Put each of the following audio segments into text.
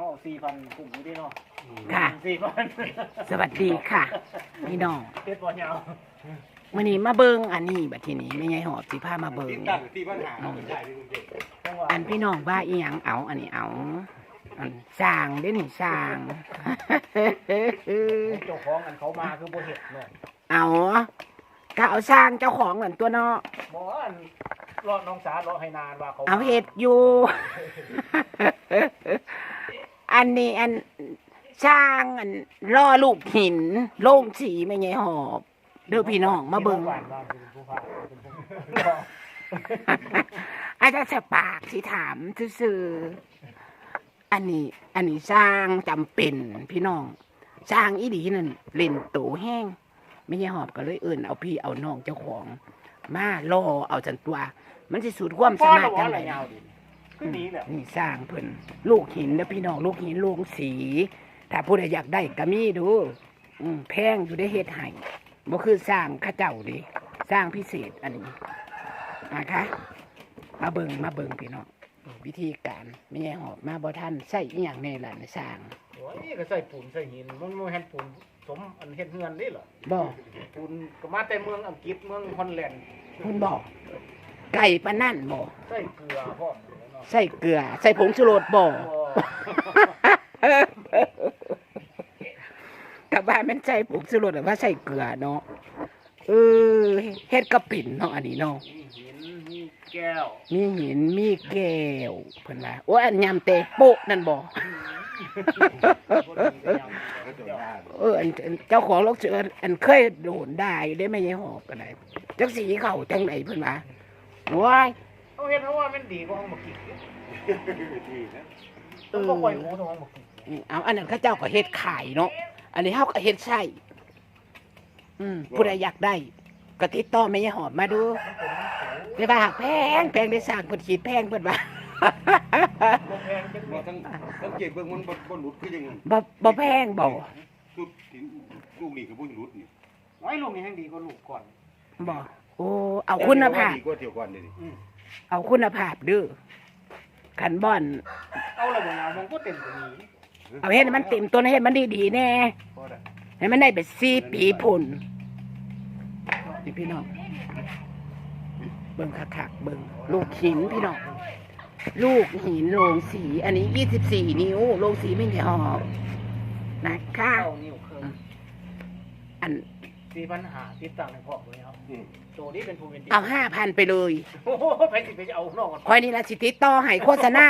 เขาสี่พันกลุ่มนี้ได้เนาะค่ะ สี่พันสวัสดีค่ะ พี่น้องเพชรบอลยาววันนี้มาเบิงอันนี้บัดทีนี้ไม่ไงหอบสิพามาเบิติงดตั้งที่ปัญหาเอาใช่ที่กรุงเทพจังหวะอันพี่น้องว่าอีหยังเอา อันนี้เอาอันสร้างเด้นี่สร้าง เจ้าของอันเขามาคือโบเห็ดเนาะเอาก็เอาสร้างเจ้าของเหมือนตัวเนาะบอกว่าอันรอน้องสารอให้นานว่าเขาเอาเห็ดอยู่ อันนี้อันสร้างอันล่อลูกหิน โล่งสีไม่ไงหอบ เด้อพี่น้องมาเบิงหวานว่าเป็นผู้พาเป็นผู้อาจจะสปากสิถามซื่อๆอันนี้ อันนี้สร้างจำเป็นพี่น้อง สร้างอีดีนั่นเล่นโตแห้ง ไม่ใช่หอบก็เลยเอื่นเอาพี่เอาน้องเจ้าของ มาล่อเอาจันตัว มันสิสุดความพ่สาอมารถจังไรได ยาวดิขึ้นนี้แหละนี่สร้างเพิ่นลูกหินนะพี่น้องลูกหินลูกสี ถ้าผู้ใดอยากได้ก็มีดู อืมแพงอยู่ได้เฮ็ดให้บ่คือสร้างเข้าเจ้าดิสร้างพิเศษอันนี้นะคะ มาเบิงมาเบิงพี่น้องวิธีการไม่ใช่หอบมาบ่ทันใส่อีหยังในล่ะนะสร้างโอ้ยก็ใส่ปูนใส่หินมันมันเห็นปูนสมอันเห็ดเฮือนนี่เหรอบ่ปูนก็มาแต่เมืองอังกฤษเมืองฮอลแลนด์คุณบอกไก่ปานนั่นบ่ใส่เกลือพร้อมเนาะ ใส่เกลือ ใส่ผงชูรสบ่กับว่ามันใส่ผงชูรสหรือว่าใส่เกลือเนาะเออเฮ็ดกระปิ่นเนาะอันนี้เนาะมีหินมีแก้ว มีหินมีแก้วเพิ่นว่าโอ้ยอันยำเตะโปะนั่นบ่ก็จบได้เอออันอันเจ้าของรถเสืออันเคยโดนได้ได้ไม่ยหอบกันไหนจักสีเขาจังไหนเพิ่นว่าว้าย เขาเห็นเพราะว่ามันดีกว่าห้องบักกิดีนะต้องบอกไว้หูทองบักกิเอาอันนั้นเข้าเจ้าก็เฮ็ดขายเนาะอันนี้เฮาก็เฮ็ดใช่อืมผู้ใดอยากได้ก็ติดต่อไม่ยหอบมาดูได้ว่าแพงแพงได้สร้างเพิ่นขีดแพงเพิ่นว่าบ่แพงจังบ่ทั้งทั้งเก็บเบิ่งมันบ่บ่หลุดคือยังไงบ่บ่แพงบ่สุดที่ลูกนี่ก็บ่หลุดนี่ไอ้ลูกนี่แห่งดีกว่าลูกก่อนบ่โอ้เอาคุณภาพดีกว่าเที่ยวก่อนเด้นี่อืม เอาคุณภาพเด้อขันบ่อน เอาละบ่ยาวมันก็เต็มกว่านี้เอาเฮ็ดให้มันเต็มตัวนะเฮ็ดมันดีๆแน่พอได้ให้มันได้ไปสี่ปีพุ่นนี่พี่น้องเบิ่งคักๆเบิ่งลูกหินพี่น้องลูกหินโรงสี อันนี้ยี่สิบสี่นิ้วโรงสีไม่ใช่หอบนะคะเข้านิ้วเครื่องอัน สี่ปัญหาติดตั้งในพร้อมเลยครับอืมโจนี้เป็นผู้เป็นดีเอาห้าพันไปเลยโอ้โหไปสิไปเอานอกก่อนคอยนี่ละสิติดต่อให้โฆษณา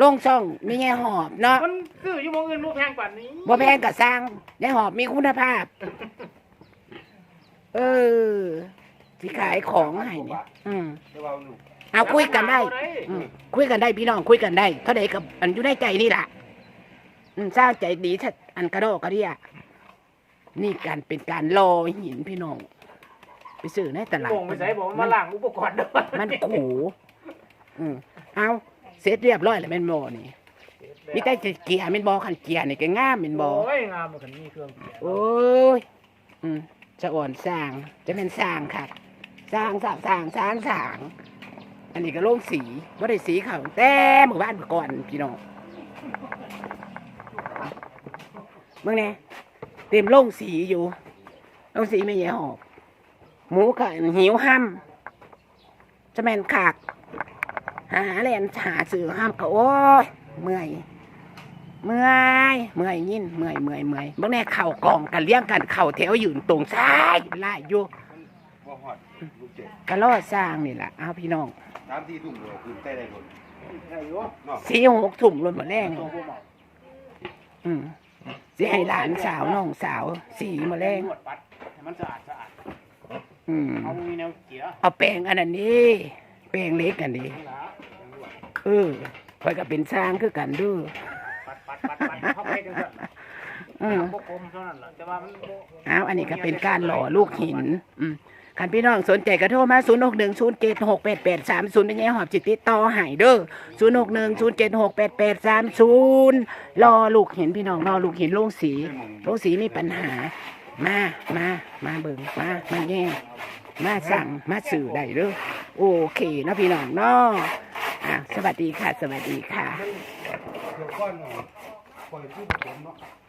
ลงช่องไม่ใช่หอบเนาะมันซื้ออยู่หมองอื่นบ่แพงกว่านี้บ่แพงกับสร้างยายหอบมีคุณภาพ เออสิขายของให้เนี่ยอืมแต่ว่าลูกเอาคุยกันได้ อืมคุยกันได้พี่น้องคุยกันได้เท่าใดกับอันอยู่ในใจนี่ล่ะอืมสร้างใจดีถ้าอันกระโดกกระเดีย นี่การเป็นการรอหินพี่น้อง ไปซื้อในตลาดโป่งไปใส่บอกว่ามาล้างอุปกรณ์ด้วยมันขู่อืมเอาเสร็จเรียบร้อยแล้วแม่นบ่นี่มีแต่จะเกียร์แม่นบ่คันเกียร์นี่ก็งามแม่นบ่โอ้ยงามเหมือนกันมีเครื่องเกียร์โอ้ยอืมจะอ่อนสร้างจะเป็นสร้างค่ะสร้างสร้างสร้างสร้างสร้างอันนี้ก็โล่งสีว่าได้สีเขาแต่หมู่บ้านเมื่อก่อนพี่น้องเมื่อไง เต็มโล่งสีอยู่โล่งสีไม่แย่หอกหมูกับหิวห้ำจะแม่นขาก หาแลนหาสื่อห้ามก็โอ้ยเมื่อยเมื่อยเมื่อยยินเมื่อยเมื่อยเมื่อยบางแน่เข่ากองกันเลี้ยงกันเข่าแถวยืนตรงซ้ายไล่อยู่บ่ฮอดลูกเจ็บกะล่อสร้างนี่แหละเอาพี่น้องตามที่ทุ่มเลยคือใต้ได้หมดใช่อยู่เนาะสี่หกถุ่มลงมาแรงตัวผู้เมาอืม สิให้หลานสาวน้องสาวสีมาแรงนวดปัดให้มันสะอาดสะอาดอืมเอามีแนวเกียร์เอาแปลงอันนั้นนี่แปลงเล็กอันนี้นี่ล่ะอย่างนวดเออคอยก็เป็นสร้างคือกันเด้วยปัดปัดปัดปัดเข้าไปจังซั่น อืมบ่คมเท่านั้นล่ะแต่ว่ามันบ่เอาอันนี้ก็เป็นการหล่อลูกหิน อืมคันพี่น้องสนใจก็โทรมา 0 6 1 0 7 6 8 8 3 0เป็นไงหอบจิตติดต่อใหายเด้อ0 6 1 0 7 6 8 8 3 0รอลูกหินพี่น้องรอลูกหินลงสีลงสีมีปัญหา มามามาเบิ่งมามาแย่งมาสั่งมาสื่อได้เด้อโอเคเนาะพี่น้องเนาะอะสวัสดีค่ะ สวัสดีค่ะ เดี๋ยวก้อนหน่อยปล่อยที่ผสมเนาะ